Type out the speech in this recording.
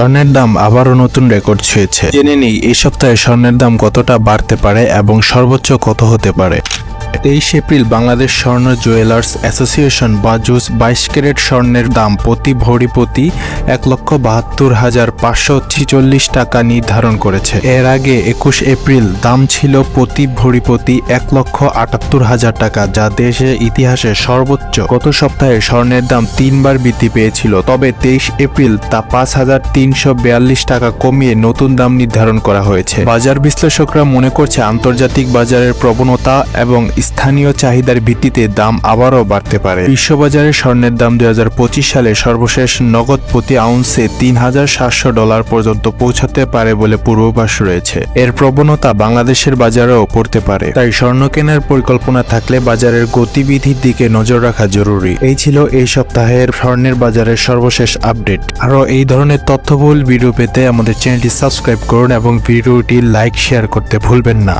স্বর্ণের দাম আবারও নতুন রেকর্ড ছুঁয়েছে। জেনে নেই, এই সপ্তাহে স্বর্ণের দাম কতটা বাড়তে পারে এবং সর্বোচ্চ কত হতে পারে। তেইশ এপ্রিল বাংলাদেশ স্বর্ণ জুয়েলার্স অ্যাসোসিয়েশন বা জুস বাইশ ক্যারেট স্বর্ণের দাম প্রতি ভরি প্রতি এক লক্ষ বাহাত্তর হাজার পাঁচশো ছিচল্লিশ টাকা নির্ধারণ করেছে। এর আগে একুশ এপ্রিল দাম ছিল প্রতি ভরি প্রতি এক লক্ষ আটাত্তর হাজার টাকা, যা দেশের ইতিহাসে সর্বোচ্চ। গত সপ্তাহে স্বর্ণের দাম তিনবার বৃদ্ধি পেয়েছিল, তবে তেইশ এপ্রিল তা পাঁচ হাজার তিনশো বিয়াল্লিশ টাকা কমিয়ে নতুন দাম নির্ধারণ করা হয়েছে। বাজার বিশ্লেষকরা মনে করছে আন্তর্জাতিক বাজারের প্রবণতা এবং স্থানীয় চাহিদার ভিত্তিতে দাম আবারও বাড়তে পারে। বিশ্ববাজারে স্বর্ণের দাম দুই হাজার পঁচিশ সালে সর্বশেষ নগদ প্রতি আউন্সে তিন হাজার সাতশো ডলার পর্যন্ত পৌঁছাতে পারে বলে পূর্বাভাস রয়েছে। এর প্রবণতা বাংলাদেশের বাজারেও পড়তে পারে। তাই স্বর্ণ কেনার পরিকল্পনা থাকলে বাজারের গতিবিধির দিকে নজর রাখা জরুরি। এই ছিল এই সপ্তাহের স্বর্ণের বাজারের সর্বশেষ আপডেট। আরও এই ধরনের তথ্যবহুল ভিডিও পেতে আমাদের চ্যানেলটি সাবস্ক্রাইব করুন এবং ভিডিওটি লাইক, শেয়ার করতে ভুলবেন না।